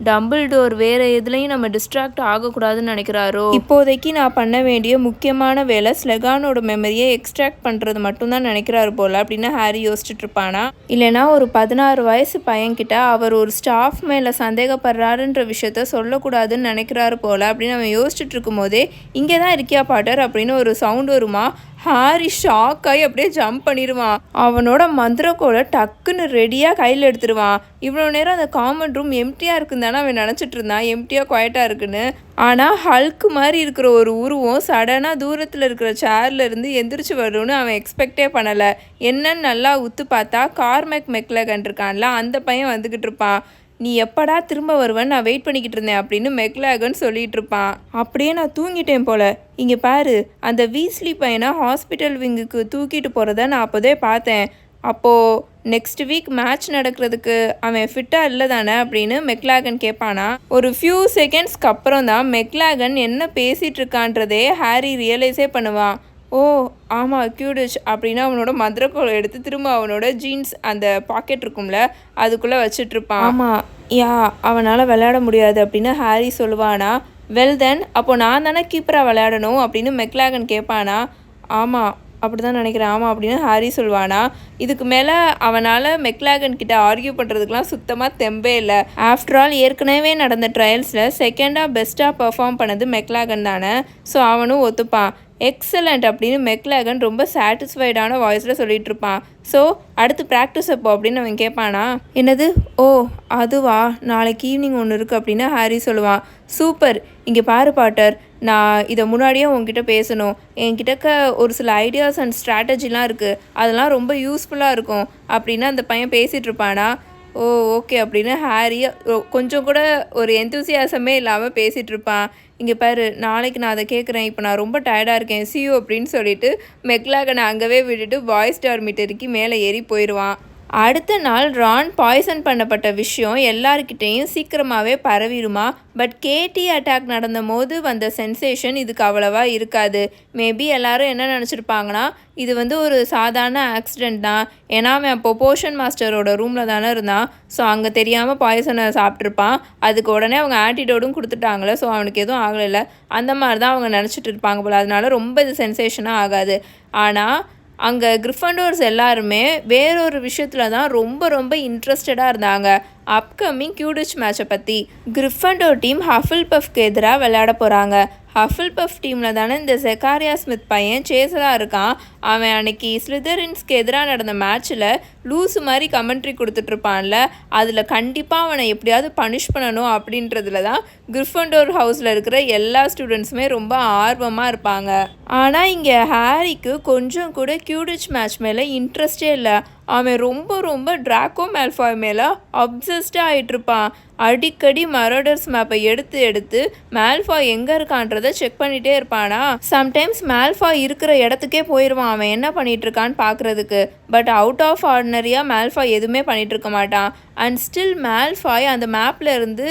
டம்பிள் டோர் வேற எதுலையும் நம்ம டிஸ்ட்ராக்ட் ஆகக்கூடாதுன்னு நினைக்கிறாரோ? இப்போதைக்கு நான் பண்ண வேண்டிய முக்கியமான வேலை ஸ்லெகானோட மெமரியை எக்ஸ்ட்ராக்ட் பண்ணுறது மட்டும்தான் நினைக்கிறாரு போல அப்படின்னு ஹாரி யோசிச்சுட்டு இருப்பானா? இல்லைனா ஒரு பதினாறு வயசு பையன்கிட்ட அவர் ஒரு ஸ்டாஃப் மேலே சந்தேகப்படுறாருன்ற விஷயத்த சொல்லக்கூடாதுன்னு நினைக்கிறாரு போல அப்படின்னு அவன் யோசிச்சுட்டு இருக்கும் போதே இங்கே தான் இருக்கியா பாட்டர்? அப்படின்னு ஒரு சவுண்ட் வருமா? ஹாரி ஷாக் ஆகி அப்படியே ஜம்ப் பண்ணிடுவான் அவனோட மந்திரக்கோலை டக்குன்னு ரெடியாக கையில் எடுத்துருவான். இவ்வளோ நேரம் அந்த காமன் ரூம் எம்டியாக இருக்குன்னு தானே அவன் நினச்சிட்டு இருந்தான். எம்டியாக குவாய்ட்டாக இருக்குன்னு. ஆனால் ஹல்க்கு மாதிரி இருக்கிற ஒரு உருவம் சடனாக தூரத்தில் இருக்கிற சேர்ல இருந்து எந்திரிச்சு வரும்னு அவன் எக்ஸ்பெக்டே பண்ணலை. என்னன்னு நல்லா உத்து பார்த்தா கார்மெக் மெக்லகன் இருக்கான்ல அந்த பையன் வந்துக்கிட்டு இருப்பான். நீ எப்படா திரும்ப வருவேன்னு நான் வெயிட் பண்ணிக்கிட்டு இருந்தேன் அப்படின்னு மெக்லாகன் சொல்லிட்டு இருப்பான் அப்படியே நான் தூங்கிட்டேன் போல. இங்கே பாரு அந்த வீஸ்லி பையனை ஹாஸ்பிட்டல் விங்குக்கு தூக்கிட்டு போகிறத நான் அப்போதே பார்த்தேன். அப்போது நெக்ஸ்ட் வீக் மேட்ச் நடக்கிறதுக்கு அவன் ஃபிட்டாக இல்லை தானே அப்படின்னு மெக்லாகன் கேட்பானா. ஒரு ஃபியூ செகண்ட்ஸ்க்கு அப்புறம் தான் மெக்லாகன் என்ன பேசிகிட்டு இருக்கான்றதே ஹாரி ரியலைஸே பண்ணுவான். ஓ ஆமாம் க்யூடிஷ் அப்படின்னு அவனோட மந்திரக்கோலை எடுத்து திரும்ப அவனோட ஜீன்ஸ் அந்த பாக்கெட் இருக்கும்ல அதுக்குள்ளே வச்சிட்ருப்பான் ஆமாம் யா அவனால் விளையாட முடியாது அப்படின்னு ஹாரி சொல்லுவானா வெல் தென் அப்போ நான் தானே கீப்பராக விளையாடணும்? அப்படின்னு மெக்லாகன் கேட்பானா ஆமாம் அப்படி தான் நினைக்கிறேன். ஆமாம் அப்படின்னு ஹாரி சொல்வானா இதுக்கு மேலே அவனால் மெக்லாகன் கிட்ட ஆர்கியூ பண்ணுறதுக்குலாம் சுத்தமாக தெம்பே இல்லை. ஆஃப்டர் ஆல் ஏற்கனவே நடந்த ட்ரையல்ஸில் செகண்டாக பெஸ்ட்டாக பெர்ஃபார்ம் பண்ணது மெக்லாகன் தானே. ஸோ அவனும் ஒத்துப்பான். எக்ஸலண்ட் அப்படின்னு மெக்லாகன் ரொம்ப சாட்டிஸ்ஃபைடான வாய்ஸில் சொல்லிட்டு இருப்பான் ஸோ அடுத்து ப்ராக்டிஸ் அப்போ அப்படின்னு அவன் கேட்பானா? என்னது? ஓ அதுவா? நாளைக்கு ஈவினிங் ஒன்று இருக்குது அப்படின்னு ஹாரி சொல்லுவான் சூப்பர் இங்கே பாரு பாட்டர். நான் இதை முன்னாடியே உங்ககிட்ட பேசணும். என்கிட்ட ஒரு சில ஐடியாஸ் அண்ட் ஸ்ட்ராட்டஜிலாம் இருக்குது அதெல்லாம் ரொம்ப யூஸ்ஃபுல்லாக இருக்கும் அப்படின்னு அந்த பையன் பேசிகிட்டு இருப்பானா ஓ ஓகே அப்படின்னு ஹாரி கொஞ்சம் கூட ஒரு எந்தூசியாசமே இல்லாமல் பேசிகிட்டு இருப்பான் இங்கே பாரு நாளைக்கு நான் அதை கேட்குறேன். இப்போ நான் ரொம்ப டயர்டாக இருக்கேன். சியூ அப்படின்னு சொல்லிட்டு மெக்லாகனை அங்கவே விட்டுட்டு பாய்ஸ் டார்மிட்டரிக்கு மேலே ஏறி போயிடுவான். அடுத்த நாள் ரான் பாய்சன் பண்ணப்பட்ட விஷயம் எல்லாருக்கிட்டேயும் சீக்கிரமாகவே பரவிடுமா? பட் கேடி அட்டாக் நடந்த போது வந்த சென்சேஷன் இதுக்கு அவ்வளவா இருக்காது. மேபி எல்லாரும் என்ன நினச்சிருப்பாங்கன்னா இது வந்து ஒரு சாதாரண ஆக்சிடெண்ட் தான். ஏன்னா அவன் அப்போ போஷன் மாஸ்டரோட ரூமில் தானே இருந்தான். ஸோ அங்கே தெரியாமல் பாய்சனை சாப்பிட்ருப்பான் அதுக்கு உடனே அவங்க ஆன்டிடோடும் கொடுத்துட்டாங்களே ஸோ அவனுக்கு எதுவும் ஆகலை அந்த மாதிரி தான் அவங்க நினச்சிட்டு இருப்பாங்க போல. அதனால ரொம்ப இது சென்சேஷனாக ஆகாது. ஆனால் அங்கே கிரிஃபண்டோர்ஸ் எல்லாருமே வேறொரு விஷயத்தில் தான் ரொம்ப ரொம்ப இன்ட்ரெஸ்டடாக இருந்தாங்க. அப்கமிங் கியூடிச் மேட்சை பற்றி கிரிஃபண்டோர் டீம் ஹஃபில் பஃப்க்கு எதிராக விளையாட போகிறாங்க ஹஃபில் பஃப் டீமில் தானே இந்த செக்காரியா ஸ்மித் பையன் சேஸராக இருக்கான். அவன் அன்னைக்கு ஸ்லிதரின்ஸ்க்கு எதிராக நடந்த மேட்ச்சில் லூஸு மாதிரி கமெண்ட்ரி கொடுத்துட்ருப்பான்ல. அதில் கண்டிப்பாக அவனை எப்படியாவது பனிஷ் பண்ணணும் அப்படின்றதுல தான் கிரிஃபண்டோர் ஹவுஸில் இருக்கிற எல்லா ஸ்டூடெண்ட்ஸுமே ரொம்ப ஆர்வமாக இருப்பாங்க. ஆனால் இங்கே ஹாரிக்கு கொஞ்சம் கூட கியூடிச் மேட்ச் மேலே இன்ட்ரெஸ்டே இல்லை. அவன் ரொம்ப ரொம்ப ட்ராக்கோ மேல்ஃபாய் மேலே அப்சஸ்டாக ஆகிட்டு இருப்பான் அடிக்கடி மரோடர்ஸ் மேப்பை எடுத்து எடுத்து மேல்ஃபாய் எங்கே இருக்கான்றதை செக் பண்ணிகிட்டே இருப்பானா? சம்டைம்ஸ் மேல்ஃபாய் இருக்கிற இடத்துக்கே போயிடுவான் அவன் என்ன பண்ணிகிட்டு இருக்கான்னு பார்க்குறதுக்கு பட் அவுட் ஆஃப் ஆர்டினரியாக மேல்ஃபாய் எதுவுமே பண்ணிகிட்டு இருக்க மாட்டான். அண்ட் ஸ்டில் மேல்ஃபாய் அந்த மேப்பில் இருந்து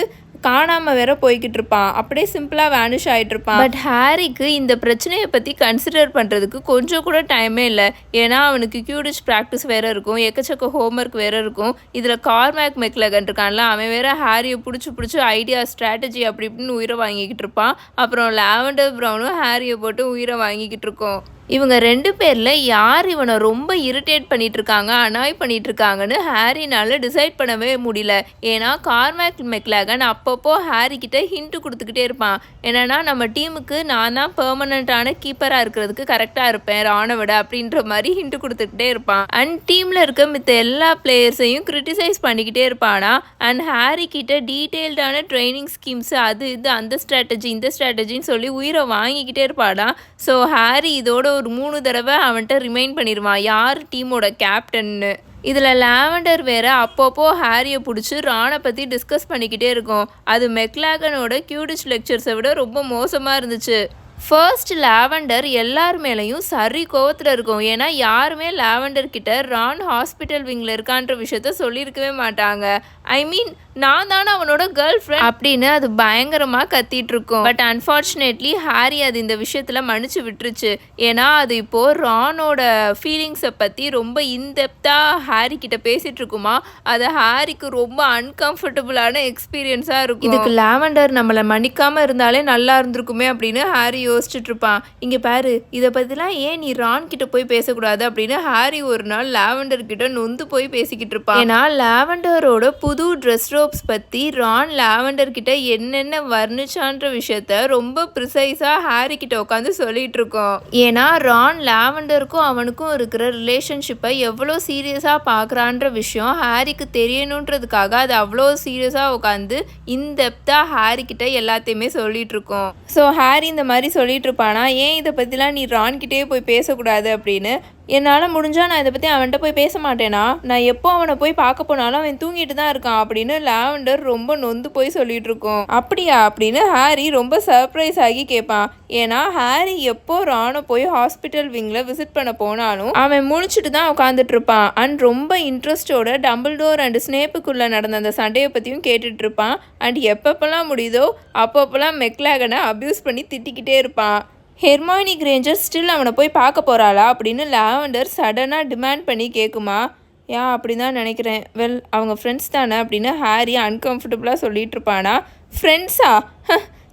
காணாமல் வேற போய்கிட்டு இருப்பான் அப்படியே சிம்பிளாக வேனிஷ் ஆகிட்டு இருப்பான் பட் ஹாரிக்கு இந்த பிரச்சனையை பற்றி கன்சிடர் பண்ணுறதுக்கு கொஞ்சம் கூட டைமே இல்லை. ஏன்னா அவனுக்கு கியூடிச் ப்ராக்டிஸ் வேற இருக்கும். எக்கச்சக்க ஹோம்ஒர்க் வேற இருக்கும். இதில் கார்மேக் மெக்லகன் இருக்கான்ல அவன் வேற ஹாரியை பிடிச்சி பிடிச்சி ஐடியா ஸ்ட்ராட்டஜி அப்படி இப்படின்னு உயிரை வாங்கிக்கிட்டு இருப்பான். அப்புறம் லாவெண்டர் ப்ரௌனும் ஹாரியை போட்டு உயிரை வாங்கிக்கிட்டு இருக்கோம். இவங்க ரெண்டு பேரில் யார் இவனை ரொம்ப இரிட்டேட் பண்ணிகிட்ருக்காங்க இருக்காங்க அனாய் பண்ணிகிட்ருக்காங்கன்னு ஹாரினால் டிசைட் பண்ணவே முடியல. ஏன்னா கார்மேக் மெக்லாகன் அப்பப்போ ஹாரி ஹிண்ட்டு கொடுத்துக்கிட்டே இருப்பான். என்னென்னா நம்ம டீமுக்கு நான் தான் பெர்மனண்ட்டான கீப்பராக இருக்கிறதுக்கு கரெக்டாக இருப்பேன் ராணவிட அப்படின்ற மாதிரி ஹிண்ட்டு கொடுத்துக்கிட்டே இருப்பான். அண்ட் டீமில் இருக்க மித்த எல்லா பிளேயர்ஸையும் கிரிட்டிசைஸ் பண்ணிக்கிட்டே இருப்பானா? அண்ட் ஹாரி டீட்டெயில்டான ட்ரைனிங் ஸ்கீம்ஸ் அது இது அந்த ஸ்ட்ராட்டஜி இந்த ஸ்ட்ராட்டஜின்னு சொல்லி உயிரை வாங்கிக்கிட்டே இருப்பானா? ஸோ ஹாரி இதோட ஒரு மூணு தடவை அவன்கிட்ட ரிமைண்ட் பண்ணிடுவான் யார் டீமோட கேப்டன்னு இதில் லாவெண்டர் வேற அப்பப்போ ஹாரியை பிடிச்சி ரானை பற்றி டிஸ்கஸ் பண்ணிக்கிட்டே இருக்கும். அது மெக்லாகனோட கியூடிச் லெக்சர்ஸை விட ரொம்ப மோசமாக இருந்துச்சு. ஃபர்ஸ்ட் லாவெண்டர் எல்லார் மேலேயும் சரி கோவத்தில் இருக்கும். ஏன்னா யாருமே லாவெண்டர் கிட்ட ரான் ஹாஸ்பிட்டல் விங்கில் இருக்கான்ற விஷயத்த சொல்லியிருக்கவே மாட்டாங்க. ஐ மீன் நான் தானே அவனோட கேர்ள் ஃப்ரெண்ட் அப்படின்னு அது பயங்கரமாக கத்திட்டு இருக்கும். பட் அன்ஃபார்ச்சுனேட்லி ஹாரி அது இந்த விஷயத்தில் மன்னிச்சு விட்டுருச்சு. ஏன்னா அது இப்போ ரானோட ஃபீலிங்ஸை பற்றி ரொம்ப இன்டெப்த்தாக ஹாரி கிட்ட பேசிட்டு இருக்குமா? அது ஹாரிக்கு ரொம்ப அன்கம்ஃபர்டபுளான எக்ஸ்பீரியன்ஸாக இருக்கும். இதுக்கு லாவெண்டர் நம்மளை மன்னிக்காம இருந்தாலே நல்லா இருந்திருக்குமே அப்படின்னு ஹாரி யோசிச்சுட்டு இருப்பான். இங்கே பாரு இதை பற்றிலாம் ஏன் நீ ரான் கிட்ட போய் பேசக்கூடாது அப்படின்னு ஹாரி ஒரு நாள் லாவெண்டர் கிட்ட நொந்து போய் பேசிக்கிட்டு இருப்பான். ஏன்னா லாவெண்டரோட புது ட்ரெஸ் ரோப்ஸ் பற்றி ரான் லாவெண்டர் கிட்ட என்னென்ன வர்ணிச்சான்ற விஷயத்த ரொம்ப ப்ரிசைஸாக ஹாரி கிட்ட உட்காந்து சொல்லிட்டு இருக்கோம். ஏன்னா ரான் லாவெண்டருக்கும் அவனுக்கும் இருக்கிற ரிலேஷன்ஷிப்பை எவ்வளோ சீரியஸாக பார்க்குறான்ற விஷயம் ஹாரிக்கு தெரியணுன்றதுக்காக அது அவ்வளோ சீரியஸாக உட்காந்து இன்டெப்த்தாக ஹாரி கிட்ட எல்லாத்தையுமே சொல்லிட்டு இருக்கோம். ஸோ ஹாரி இந்த மாதிரி சொல்லிட்டு இருப்பானா? ஏன் இதை பற்றிலாம் நீ ரான்கிட்டே போய் பேசக்கூடாது அப்படின்னு என்னால் முடிஞ்சால் நான் இதை பற்றி அவன்கிட்ட போய் பேச மாட்டேனா? நான் எப்போ அவனை போய் பார்க்க போனாலும் அவன் தூங்கிட்டு தான் இருக்கான் அப்படின்னு லாவெண்டர் ரொம்ப நொந்து போய் சொல்லிட்டு இருக்கோம். அப்படியா? அப்படின்னு ஹாரி ரொம்ப சர்ப்ரைஸ் ஆகி கேட்பான். ஏன்னா ஹாரி எப்போ ராணோ போய் ஹாஸ்பிட்டல் விங்கில் விசிட் பண்ண போனாலும் அவன் முழிச்சிட்டு தான் உட்காந்துட்டு இருப்பான். அண்ட் ரொம்ப இன்ட்ரெஸ்டோட டம்பிள் டோர் அண்ட் ஸ்னேப்புக்குள்ளே நடந்த அந்த சண்டையை பற்றியும் கேட்டுட்டு இருப்பான். அண்ட் எப்பப்பெல்லாம் முடியுதோ அப்பப்பெல்லாம் மெக்லாகனை அப்யூஸ் பண்ணி திட்டிக்கிட்டே இருப்பான். ஹெர்மானி கிரேஞ்சர் ஸ்டில் அவனை போய் பார்க்க போகிறாளா அப்படின்னு லாவெண்டர் சடனாக டிமாண்ட் பண்ணி கேட்குமா ஏன் அப்படி தான் நினைக்கிறேன். வெல் அவங்க ஃப்ரெண்ட்ஸ் தானே? அப்படின்னு ஹாரி அன்கம்ஃபர்டபுளாக சொல்லிட்டு இருப்பானா. ஃப்ரெண்ட்ஸா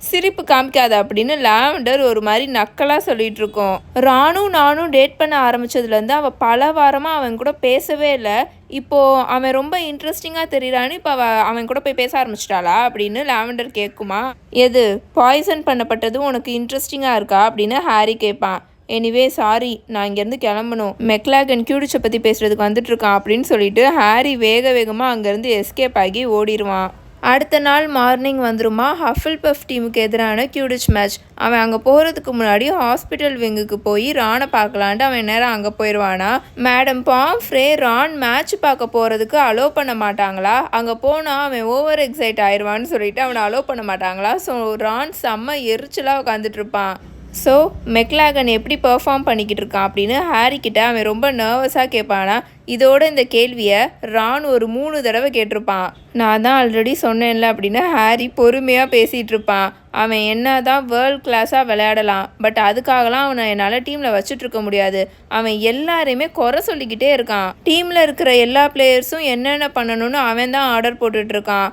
சிரிப்பு காமிக்காத அப்படின்னு லாவெண்டர் ஒரு மாதிரி நக்கலாக சொல்லிட்டு இருக்கோம். ராணும் நானும் டேட் பண்ண ஆரம்பிச்சதுலேருந்து அவள் பல வாரமாக அவன் கூட பேசவே இல்லை. இப்போது அவன் ரொம்ப இன்ட்ரெஸ்டிங்காக தெரியறான்னு இப்போ அவ அவன் கூட போய் பேச ஆரம்பிச்சிட்டாளா அப்படின்னு லாவெண்டர் கேட்குமா. எது பாய்சன் பண்ணப்பட்டது உனக்கு இன்ட்ரெஸ்டிங்காக இருக்கா அப்படின்னு ஹாரி கேட்பான். எனிவே சாரி நான் இங்கேருந்து கிளம்பணும். மெக்லாகன் கியூடிச்சை பற்றி பேசுகிறதுக்கு வந்துட்டு இருக்கான் அப்படின்னு சொல்லிட்டு ஹாரி வேக வேகமாக அங்கேருந்து எஸ்கேப் ஆகி ஓடிடுவான் அடுத்த நாள் மார்னிங் வந்துருமா? ஹஃபில் பஃப் டீமுக்கு எதிரான கியூடிச் மேட்ச். அவன் அங்கே போகிறதுக்கு முன்னாடி ஹாஸ்பிட்டல் விங்குக்கு போய் ரானை பார்க்கலான்ட்டு அவன் நேரம் அங்கே போயிடுவானா மேடம் பாம்ஃப்ரே ரான் மேட்ச் பார்க்க போகிறதுக்கு அலோவ் பண்ண மாட்டாங்களா? அங்கே போனால் அவன் ஓவர் எக்ஸைட் ஆயிடுவான்னு சொல்லிட்டு அவனை அலோவ் பண்ண மாட்டாங்களா? ஸோ ரான் செம்ம எரிச்சலாக உட்காந்துட்டு இருப்பான். ஸோ மெக்லாகன் எப்படி பெர்ஃபார்ம் பண்ணிக்கிட்டு இருக்கான் அப்படின்னு ஹாரி கிட்ட அவன் ரொம்ப நர்வஸாக கேட்பானா இதோட இந்த கேள்வியை ரான் ஒரு மூணு தடவை கேட்டிருப்பான். நான் தான் ஆல்ரெடி சொன்னேன்ல அப்படின்னு ஹாரி பொறுமையாக பேசிகிட்டு இருப்பான். அவன் என்ன தான் வேர்ல்ட் கிளாஸாக விளையாடலாம் பட் அதுக்காகலாம் அவனை என்னால் டீமில் வச்சுட்ருக்க முடியாது. அவன் எல்லாரையுமே குறை சொல்லிக்கிட்டே இருக்கான். டீமில் இருக்கிற எல்லா பிளேயர்ஸும் என்னென்ன பண்ணணும்னு அவன் தான் ஆர்டர் போட்டுட்ருக்கான்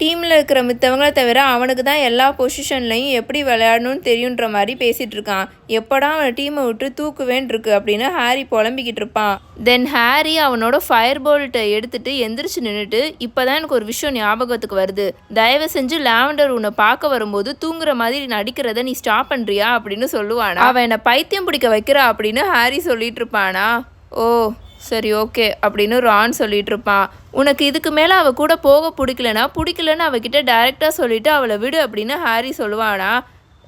டீமில் இருக்கிற மித்தவங்களை தவிர அவனுக்கு தான் எல்லா பொசிஷன்லையும் எப்படி விளையாடணும்னு தெரியுன்ற மாதிரி பேசிகிட்டு இருக்கான். எப்படா அவனை டீமை விட்டு தூக்குவேன் இருக்கு அப்படின்னு ஹாரி புலம்பிக்கிட்டு இருப்பான். தென் ஹாரி அவனோட ஃபயர் போல்ட்டை எடுத்துட்டு எந்திரிச்சு நின்றுட்டு இப்போ தான் எனக்கு ஒரு விஷயம் ஞாபகத்துக்கு வருது. தயவு செஞ்சு லாவெண்டர் உன்னை பார்க்க வரும்போது தூங்குற மாதிரி நடிக்கிறத நீ ஸ்டாப் பண்ணுறியா அப்படின்னு சொல்லுவானா. அவன் என்னை பைத்தியம் பிடிக்க வைக்கிறா அப்படின்னு ஹாரி சொல்லிட்டு இருப்பானா. ஓ சரி ஓகே அப்படின்னு ரான் சொல்லிட்டு இருப்பான் உனக்கு இதுக்கு மேலே அவள் கூட போக பிடிக்கலனா பிடிக்கலன்னு அவகிட்ட டைரெக்டாக சொல்லிட்டு அவளை விடு அப்படின்னு ஹாரி சொல்லுவானா.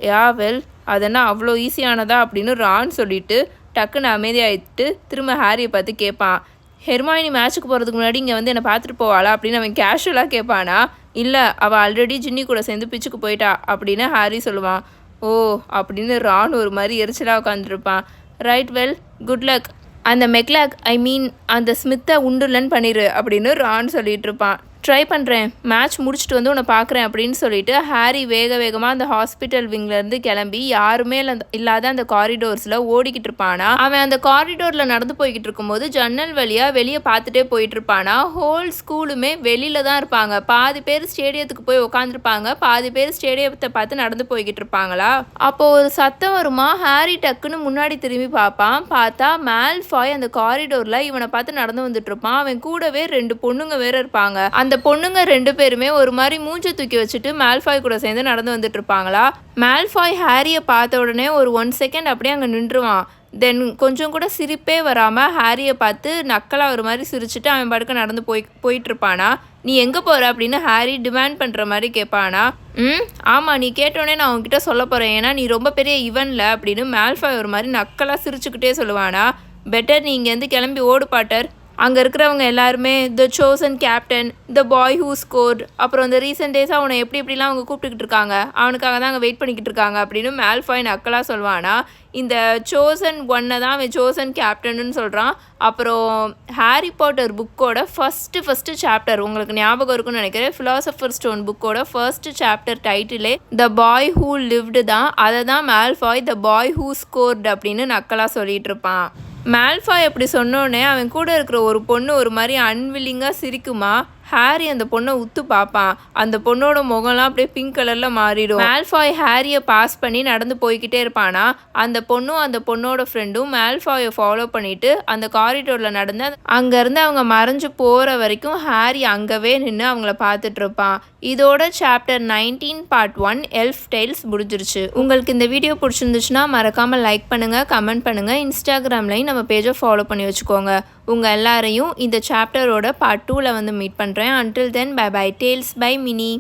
யா வெல் அதெல்லாம் அவ்வளோ ஈஸியானதா அப்படின்னு ரான் சொல்லிட்டு டக்குன்னு அமைதியாயிட்டு திரும்ப ஹாரியை பார்த்து கேட்பான் ஹெர்மாயினி மேட்ச்சுக்கு போகிறதுக்கு முன்னாடி இங்கே வந்து என்னை பார்த்துட்டு போவாளா அப்படின்னு அவன் கேஷுவலாக கேட்பானா இல்லை அவள் ஆல்ரெடி ஜின்னி கூட சேர்ந்து பிச்சுக்கு போயிட்டா அப்படின்னு ஹாரி சொல்லுவான். ஓ அப்படின்னு ரான் ஒரு மாதிரி எரிச்சலாக உட்காந்துருப்பான் ரைட் வெல் குட் லக் அந்த மெக்லாக் ஐ மீன் அந்த ஸ்மித்தை உண்டுலன்னு பண்ணிடு அப்படின்னு ரான் சொல்லிகிட்ருப்பான் ட்ரை பண்ணுறேன் மேட்ச் முடிச்சுட்டு வந்து உன்னை பார்க்குறேன் அப்படின்னு சொல்லிட்டு ஹாரி வேக வேகமாக அந்த ஹாஸ்பிட்டல் விங்லேருந்து கிளம்பி யாருமே இல்லாத அந்த காரிடோர்ஸில் ஓடிக்கிட்டு இருப்பானா? அவன் அந்த காரிடோரில் நடந்து போய்கிட்டு இருக்கும்போது ஜன்னல் வழியாக வெளியே பார்த்துட்டே போயிட்டு இருப்பானா? ஹோல் ஸ்கூலுமே வெளியில தான் இருப்பாங்க. பாதி பேர் ஸ்டேடியத்துக்கு போய் உட்காந்துருப்பாங்க பாதி பேர் ஸ்டேடியத்தை பார்த்து நடந்து போய்கிட்டு இருப்பாங்களா? அப்போ ஒரு சத்தம் வருமா? ஹாரி டக்குன்னு முன்னாடி திரும்பி பார்ப்பான். பார்த்தா மேல்ஃபாய் அந்த காரிடோரில் இவனை பார்த்து நடந்து வந்துட்டு இருப்பான். அவன் கூடவே ரெண்டு பொண்ணுங்க வேற இருப்பாங்க. அந்த பொண்ணுங்க ரெண்டு பேருமே ஒரு மாதிரி மூஞ்சை தூக்கி வச்சுட்டு மேல்ஃபாய் கூட சேர்ந்து நடந்து வந்துட்டு இருப்பாங்களா மேல்ஃபாய் ஹாரியை பார்த்த உடனே ஒரு ஒன் செகண்ட் அப்படியே அங்கே நின்றுவான். தென் கொஞ்சம் கூட சிரிப்பே வராமல் ஹாரியை பார்த்து நக்கலாக ஒரு மாதிரி சிரிச்சுட்டு அவன் பாட்டுக்கு நடந்து போய் போயிட்டு இருப்பானா நீ எங்கே போகிற அப்படின்னு ஹாரி டிமாண்ட் பண்ணுற மாதிரி கேட்பானா? ம் ஆமாம் நீ கேட்டோடனே நான் உங்ககிட்ட சொல்ல போகிறேன் ஏன்னா நீ ரொம்ப பெரிய இவன்ல அப்படின்னு மேல்ஃபாய் ஒரு மாதிரி நக்கலாக சிரிச்சுக்கிட்டே சொல்லுவானா? பெட்டர் நீ இங்கேருந்து கிளம்பி ஓடு பாட்டர். அங்கே இருக்கிறவங்க எல்லாருமே the chosen captain the boy who scored அப்புறம் இந்த ரீசெண்ட் டேஸாக அவனை எப்படி எப்படிலாம் அவங்க கூப்பிட்டுக்கிட்டு இருக்காங்க. அவனுக்காக தான் அங்கே வெயிட் பண்ணிக்கிட்டு இருக்காங்க அப்படின்னு மேல்ஃபாய் அக்கலாக சொல்வானா இந்த சோசன் ஒன்னை தான் அவன் சோசன் கேப்டன்னு சொல்கிறான் அப்புறம் ஹாரி பாட்டர் புக்கோட ஃபஸ்ட்டு ஃபஸ்ட்டு சாப்டர் உங்களுக்கு ஞாபகம் இருக்குன்னு நினைக்கிறேன். ஃபிலாசபர் ஸ்டோன் புக்கோட ஃபர்ஸ்ட் சாப்டர் டைட்டிலே த பாய் ஹூ லிவ்டு தான். அதை தான் Malfoy the boy who scored அப்படின்னு நக்கலாக சொல்லிகிட்டு இருப்பான். மேல்ஃபாய் அப்படி சொன்னோடனே அவன் கூட இருக்கிற ஒரு பொண்ணு ஒரு மாதிரி அன்வில்லிங்காக சிரிக்குமா? ஹாரி அந்த பொண்ணை உத்து பார்ப்பான். அந்த பொண்ணோட முகம்லாம் அப்படியே பிங்க் கலரில் மாறிடும். மேல்ஃபாய் ஹாரியை பாஸ் பண்ணி நடந்து போய்கிட்டே இருப்பானா? அந்த பொண்ணும் அந்த பொண்ணோட ஃப்ரெண்டும் மேல்ஃபாயை ஃபாலோ பண்ணிட்டு அந்த காரிடோரில் நடந்து அங்கேருந்து அவங்க மறைஞ்சு போகிற வரைக்கும் ஹாரி அங்கவே நின்று அவங்கள பார்த்துட்டு இருப்பான். இதோட chapter nineteen part one elf tales முடிஞ்சிருச்சு. உங்களுக்கு இந்த வீடியோ பிடிச்சிருந்துச்சுன்னா மறக்காமல் லைக் பண்ணுங்கள் கமெண்ட் பண்ணுங்கள் இன்ஸ்டாகிராம்லையும் நம்ம பேஜை ஃபாலோ பண்ணி வச்சுக்கோங்க. உங்கள் எல்லாரையும் இந்த சாப்டரோட பார்ட் டூவில் வந்து மீட் பண்ணுறேன் until then bye bye tales by Mini